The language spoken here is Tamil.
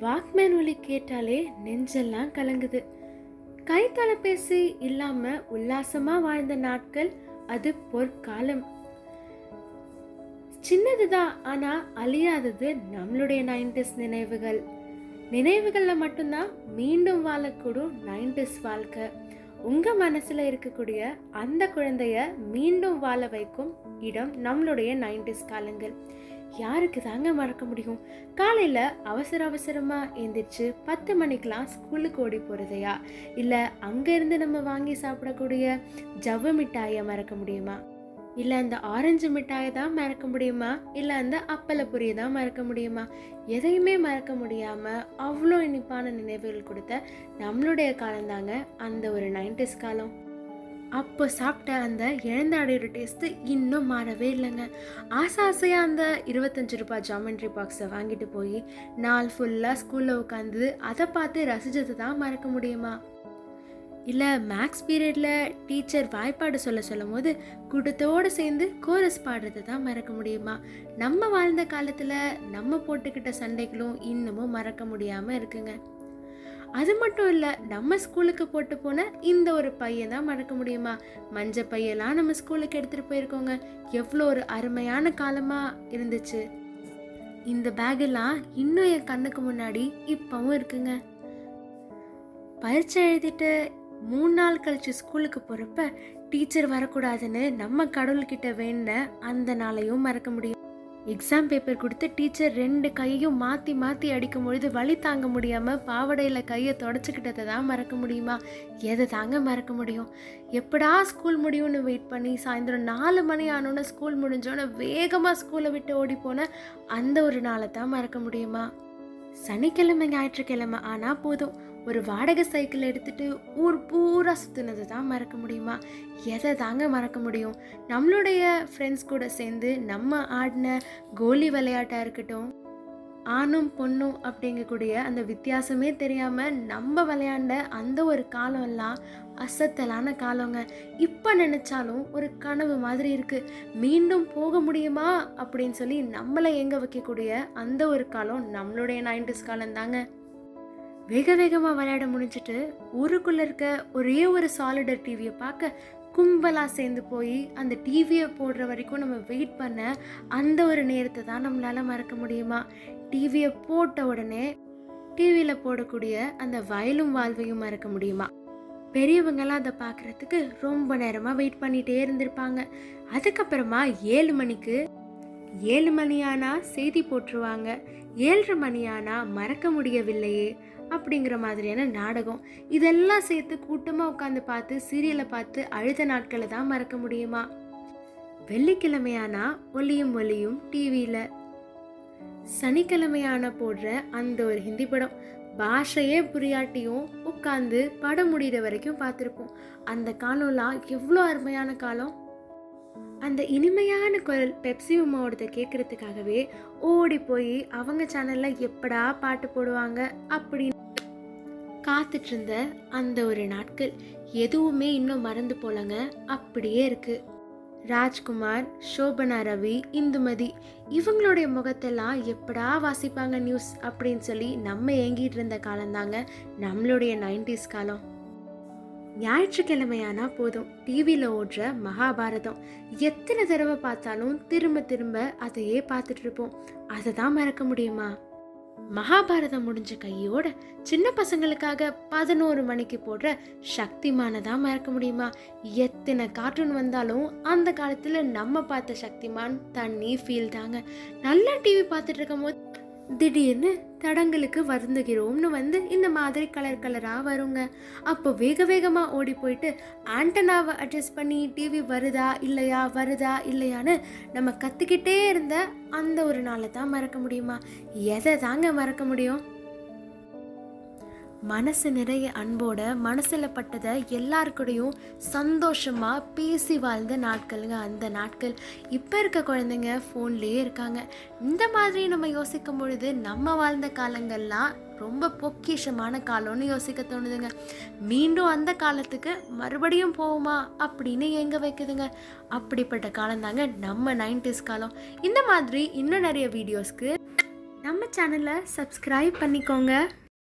வாக்மேன் ஒலி கேட்டாலே நெஞ்செல்லாம் கலங்குது. கை தொலைபேசி இல்லாம உல்லாசமா வாழ்ந்த நாட்கள் அது பொற்காலம். சின்னதுதான் ஆனா அழியாதது நம்மளுடைய நைன்டிஸ் நினைவுகள். நினைவுகளில் மட்டும்தான் மீண்டும் வாழக்கூடும் நைன்டிஸ் வாழ்க்கை. உங்க மனசுல இருக்கக்கூடிய அந்த குழந்தைய மீண்டும் வாழ வைக்கும் இடம் நம்மளுடைய நைன்டிஸ் காலங்கள். யாருக்கு தாங்க மறக்க முடியும்? காலையில் அவசர அவசரமாக எந்திரிச்சு பத்து மணிக்கெலாம் ஸ்கூலுக்கு ஓடி போகிறதையா இல்லை அங்கேருந்து நம்ம வாங்கி சாப்பிடக்கூடிய ஜவ்வு மிட்டாயை மறக்க முடியுமா? இல்லை அந்த ஆரஞ்சு மிட்டாயை தான் மறக்க முடியுமா? இல்லை அந்த அப்பள பொரியை தான் மறக்க முடியுமா? எதையுமே மறக்க முடியாமல் அவ்வளோ இனிப்பான நினைவுகள் கொடுத்த நம்மளுடைய காலம்தாங்க அந்த ஒரு நைன்டிஸ் காலம். அப்போ சாப்பிட்ட அந்த இழந்தாடையோட டேஸ்ட்டு இன்னும் மாறவே இல்லைங்க. ஆசை ஆசையாக அந்த இருபத்தஞ்சு ரூபாய் ஜாமெண்ட்ரி பாக்ஸை வாங்கிட்டு போய் நாள் ஃபுல்லாக ஸ்கூலில் உட்காந்து அதை பார்த்து ரசிச்சது தான் மறக்க முடியுமா? இல்லை மேக்ஸ் பீரியடில் டீச்சர் வாய்ப்பாடு சொல்ல சொல்லும் போது கூட்டத்தோடு சேர்ந்து கோரஸ் பாடுறது தான் மறக்க முடியுமா? நம்ம வாழ்ந்த காலத்தில் நம்ம போட்டுக்கிட்ட சண்டைகளும் இன்னமும் மறக்க முடியாமல் இருக்குங்க. அது மட்டும் இல்லை நம்ம ஸ்கூலுக்கு போட்டு போன இந்த ஒரு பையன் தான் மறக்க முடியுமா? மஞ்ச பையெல்லாம் நம்ம ஸ்கூலுக்கு எடுத்துகிட்டு போயிருக்கோங்க. எவ்வளோ ஒரு அருமையான காலமாக இருந்துச்சு. இந்த பேக்கெல்லாம் இன்னும் என் கண்ணுக்கு முன்னாடி இப்போவும் இருக்குங்க. பரீட்சை எழுதிட்டு மூணு நாள் கழிச்சு ஸ்கூலுக்கு போகிறப்ப டீச்சர் வரக்கூடாதுன்னு நம்ம கடவுள்கிட்ட வேண்ட அந்த நாளையும் மறக்க முடியும். எக்ஸாம் பேப்பர் கொடுத்து டீச்சர் ரெண்டு கையும் மாற்றி மாற்றி அடிக்கும் பொழுது வழி தாங்க முடியாமல் பாவடையில் கையை தொடச்சிக்கிட்டதை தான் மறக்க முடியுமா? எதை தாங்க மறக்க முடியும்? எப்படா ஸ்கூல் முடியும்னு வெயிட் பண்ணி சாயந்தரம் நாலு மணி ஆனோன்னு ஸ்கூல் முடிஞ்சோன்னு வேகமாக ஸ்கூலை விட்டு ஓடி போன அந்த ஒரு நாளை தான் மறக்க முடியுமா? சனிக்கிழமை ஞாயிற்றுக்கிழமை ஆனால் போதும். ஒரு வாடகை சைக்கிள் எடுத்துகிட்டு ஊர் பூரா சுற்றுனதை தான் மறக்க முடியுமா? எதை தாங்க மறக்க முடியும்? நம்மளுடைய ஃப்ரெண்ட்ஸ் கூட சேர்ந்து நம்ம ஆடின கோலி விளையாட்டாக இருக்கட்டும் ஆணும் பொண்ணும் அப்படிங்கக்கூடிய அந்த வித்தியாசமே தெரியாமல் நம்ம விளையாண்ட அந்த ஒரு காலம்லாம் அசத்தலான காலங்க. இப்போ நினச்சாலும் ஒரு கனவு மாதிரி இருக்குது மீண்டும் போக முடியுமா? அப்படின்னு சொல்லி நம்மளை எங்கே வைக்கக்கூடிய அந்த ஒரு காலம் நம்மளுடைய நைன்டிஸ் காலம் தாங்க வேக வேகமாக விளையாட முடிஞ்சிட்டு ஊருக்குள்ளே இருக்க ஒரே ஒரு சாலிடர் டிவியை பார்க்க கும்பலாக சேர்ந்து போய் அந்த டிவியை போடுற வரைக்கும் நம்ம வெயிட் பண்ண அந்த ஒரு நேரத்தை தான் நம்மளால் மறக்க முடியுமா? டிவியை போட்ட உடனே டிவியில் போடக்கூடிய அந்த வயலும் வாழ்வையும் மறக்க முடியுமா? பெரியவங்களாம் அதை பார்க்குறதுக்கு ரொம்ப நேரமாக வெயிட் பண்ணிகிட்டே இருந்திருப்பாங்க. அதுக்கப்புறமா ஏழு மணிக்கு ஏழு மணியானா செய்தி போட்டுருவாங்க. ஏழரை மணியானா மறக்க முடியவில்லையே அப்படிங்கிற மாதிரியான நாடகம். இதெல்லாம் சேர்த்து கூட்டமாக உட்காந்து பார்த்து சீரியலை பார்த்து அழுத நாட்களை தான் மறக்க முடியுமா? வெள்ளிக்கிழமையானா ஒளியும் ஒலியும் டிவியில் சனிக்கிழமையான போடுற அந்த ஒரு ஹிந்தி படம். பாஷையே புரியாட்டியும் உட்காந்து படம் முடிகிற வரைக்கும் பார்த்துருப்போம். அந்த காலம்லாம் எவ்வளோ அருமையான காலம். அந்த இனிமையான குரல் பெப்சி உமாவோடத கேட்குறதுக்காகவே ஓடி போய் அவங்க சேனலில் எப்படா பாட்டு போடுவாங்க அப்படின்னு காத்துட்டு இருந்த அந்த ஒரு நாட்கள் எதுவுமே இன்னும் மறந்து போலங்க அப்படியே இருக்கு. ராஜ்குமார் சோபனா ரவி இந்துமதி இவங்களுடைய முகத்தெல்லாம் எப்படா வாசிப்பாங்க நியூஸ் அப்படின்னு சொல்லி நம்ம ஏங்கிட்டு இருந்த காலம்தாங்க நம்மளுடைய நைன்டிஸ் காலம். ஞாயிற்றுக்கிழமையானா போதும். டிவியில் ஓடுற மகாபாரதம். எத்தனை தடவை பார்த்தாலும் திரும்ப திரும்ப அதையே பார்த்துட்டு இருப்போம். அதை தான் மறக்க முடியுமா? மகாபாரதம் முடிஞ்ச கையோட சின்ன பசங்களுக்காக பதினோரு மணிக்கு போடுற சக்திமானதான் மறக்க முடியுமா? எத்தனை கார்ட்டூன் வந்தாலும் அந்த காலத்தில் நம்ம பார்த்த சக்திமான் தண்ணி ஃபீல் தாங்க. நல்லா டிவி பார்த்துட்டு இருக்கும் போது திடீர்னு தடங்களுக்கு வருந்துகிறோம்னு வந்து இந்த மாதிரி கலர் கலராக வருங்க. அப்போ வேக வேகமாக ஓடி போயிட்டு ஆண்டனாவை அட்ஜஸ்ட் பண்ணி டிவி வருதா இல்லையா வருதா இல்லையான்னு நம்ம கற்றுக்கிட்டே இருந்த அந்த ஒரு நாளை தான் மறக்க முடியுமா? எதை தாங்க மறக்க முடியும்? மனசு நிறைய அன்போட மனசில் பட்டதை எல்லாருக்கூடையும் சந்தோஷமாக பேசி வாழ்ந்த நாட்களுங்க. அந்த நாட்கள் இப்போ இருக்க குழந்தைங்க ஃபோன்லேயே இருக்காங்க. இந்த மாதிரி நம்ம யோசிக்கும் பொழுது நம்ம வாழ்ந்த காலங்கள்லாம் ரொம்ப பொக்கிஷமான காலம்னு யோசிக்க தோணுதுங்க. மீண்டும் அந்த காலத்துக்கு மறுபடியும் போவோமா அப்படின்னு எங்க வைக்குதுங்க. அப்படிப்பட்ட காலம் தாங்க நம்ம நைன்டிஸ் காலம். இந்த மாதிரி இன்னும் நிறைய வீடியோஸ்க்கு நம்ம சேனலை சப்ஸ்கிரைப் பண்ணிக்கோங்க.